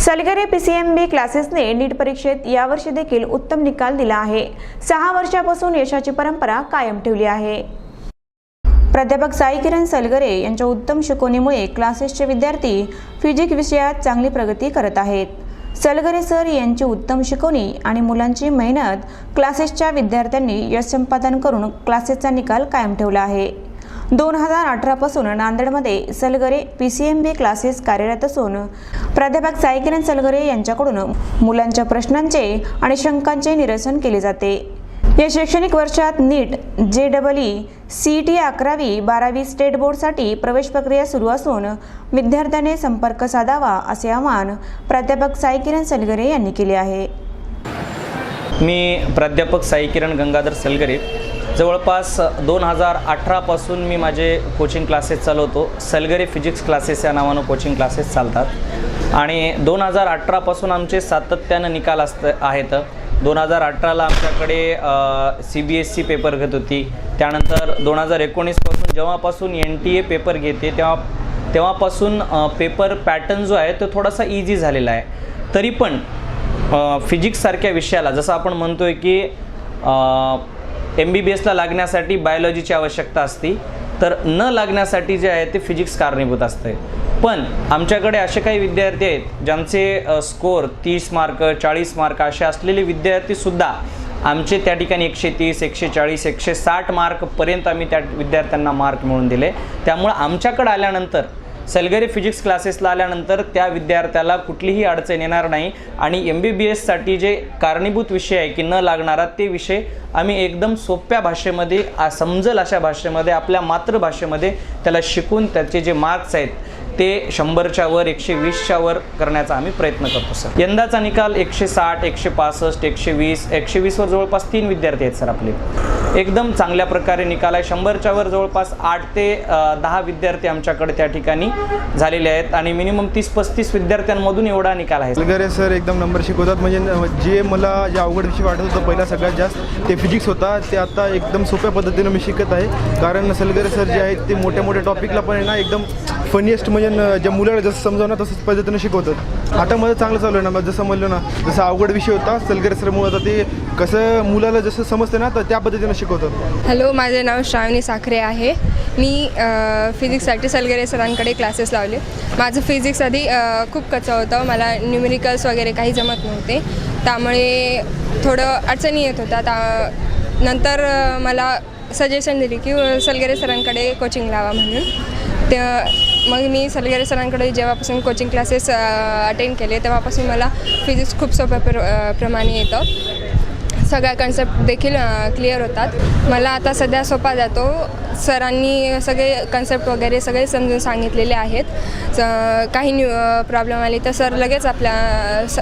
Salgare P C M B क्लासेसने NEET परीक्षेत यावर्षी देखील उत्तम निकाल दिला आहे. सहा वर्षापासून यशाची परंपरा कायम ठेवली आहे. प्राध्यापक साई किरण सलगरे यांच्या उत्तम शिकवणीमुळे क्लासेसचे विद्यार्थी फिजिक्स विषयात चांगली प्रगती करत आहेत. सलगरे सर यांची उत्तम शिकवणी आणि मुलांची मेहनत क्लासेसच्या विद्यार्थ्यांनी यश संपादन करून क्लासेसचा निकाल कायम ठेवला आहे. दोन हजार अठरापासून नांदेडमध्ये Salgare P C M B classes कार्यरत असून प्राध्यापक साई किरण सलगरे यांच्याकडून मुलांच्या प्रश्नांचे आणि शंकांचे निरसन केले जाते. या शैक्षणिक वर्षात नीट जे डबल ई सी टी अकरावी बारावी स्टेट बोर्डसाठी प्रवेश प्रक्रिया सुरू असून विद्यार्थ्याने संपर्क साधावा असे आवाहन प्राध्यापक साई किरण सलगरे यांनी केले आहे. मी प्राध्यापक साई किरण गंगाधर सलगरे जवळपास दोन हजार अठरापासून मी माझे कोचिंग क्लासेस चालवतो. सलगरे फिजिक्स क्लासेस या नावानं कोचिंग क्लासेस चालतात. आणि दोन हजार अठरापासून आमचे सातत्यानं निकाल असत आहेत. दोन हजार अठराला आमच्याकडे C B S C paper घेत होती. त्यानंतर दोन हजार एकोणीसपासून जेव्हापासून एन टी ए पेपर घेते तेव्हा तेव्हापासून पेपर पॅटर्न जो आहे तो थोडासा इझी झालेला आहे. तरी पण फिजिक्ससारख्या विषयाला जसं आपण म्हणतो आहे की एम बी बी एसला लागण्यासाठी बायोलॉजीची आवश्यकता असते. तर न लागण्यासाठी जे आहे ते फिजिक्स कारणीभूत असते पण आमच्याकडे असे काही विद्यार्थी आहेत ज्यांचे स्कोअर तीस मार्क चाळीस मार्क असे असलेले विद्यार्थीसुद्धा आमचे त्या ठिकाणी एकशे तीस एकशे चाळीस एकशे साठ मार्कपर्यंत आम्ही त्या विद्यार्थ्यांना मार्क मिळवून दिले. त्यामुळं आमच्याकडे आल्यानंतर सलगरी फिजिक्स क्लासेसला आल्यानंतर त्या विद्यार्थ्याला कुठलीही अडचण येणार नाही. आणि एम बी बी एससाठी जे कारणीभूत विषय आहे की न लागणारा ते विषय आम्ही एकदम सोप्या भाषेमध्ये समजल समजेल अशा भाषेमध्ये आपल्या मातृभाषेमध्ये त्याला शिकून त्याचे जे मार्क्स आहेत ते शंभरच्या वर एकशे वीसच्या वर करण्याचा आम्ही प्रयत्न करतो सर यंदाचा निकाल एकशे साठ एकशे पासष्ट एकशे वीस एकशे वीसवर जवळपास तीन विद्यार्थी आहेत सर आपले. एकदम चांगल्या प्रकारे निकाल आहे. शंभरच्या वर जवळपास आठ ते दहा विद्यार्थी आमच्याकडे त्या ठिकाणी झालेले आहेत आणि मिनिमम तीस पस्तीस विद्यार्थ्यांमधून एवढा निकाल आहे. सलगरे सर एकदम नंबर शिकवतात. म्हणजे जे मला जे अवघड विषय वाटत होतं पहिला सगळ्यात जास्त ते फिजिक्स होता. ते आता एकदम सोप्या पद्धतीनं मी शिकत आहे. कारण सलगरे सर जे आहेत ते मोठ्या मोठ्या टॉपिकला पण आहे ना एकदम फनीएस्ट म्हणजे ज्या मुलाला जसं समजावणार तसंच पद्धतीनं शिकवतात. आता माझं चांगलं चालू आहे ना मग जसं म्हणलं ना जसं अवघड विषय होता सलगरे सरमुळे आता ते कसं मुलाला जसं समजतं ना तर त्या पद्धतीनं शिकवतात. हॅलो माझे नाव श्रावणी साखरे आहे. मी फिजिक्ससाठी सलगरे सरांकडे क्लासेस लावले. माझं फिजिक्स आधी खूप कच्चं होतं. मला न्युमेरिकल्स वगैरे काही जमत नव्हते. त्यामुळे थोडं अडचणी येत होत्या. त्या नंतर मला सजेशन दिली की सलगरे सरांकडे कोचिंग लावा म्हणून. त्या मग मी सलगरे सरांकडे जेव्हापासून कोचिंग क्लासेस अटेंड केले तेव्हापासून मला फिजिक्स खूप सोप्या प्र प्रमाणे येतं. सगळ्या कन्सेप्ट देखील क्लिअर होतात. मला आता सध्या सोपा जातो. सरांनी सगळे कन्सेप्ट वगैरे सगळे समजून सांगितलेले आहेत. स- काही न्यू प्रॉब्लेम आली तर सर लगेच आपल्या स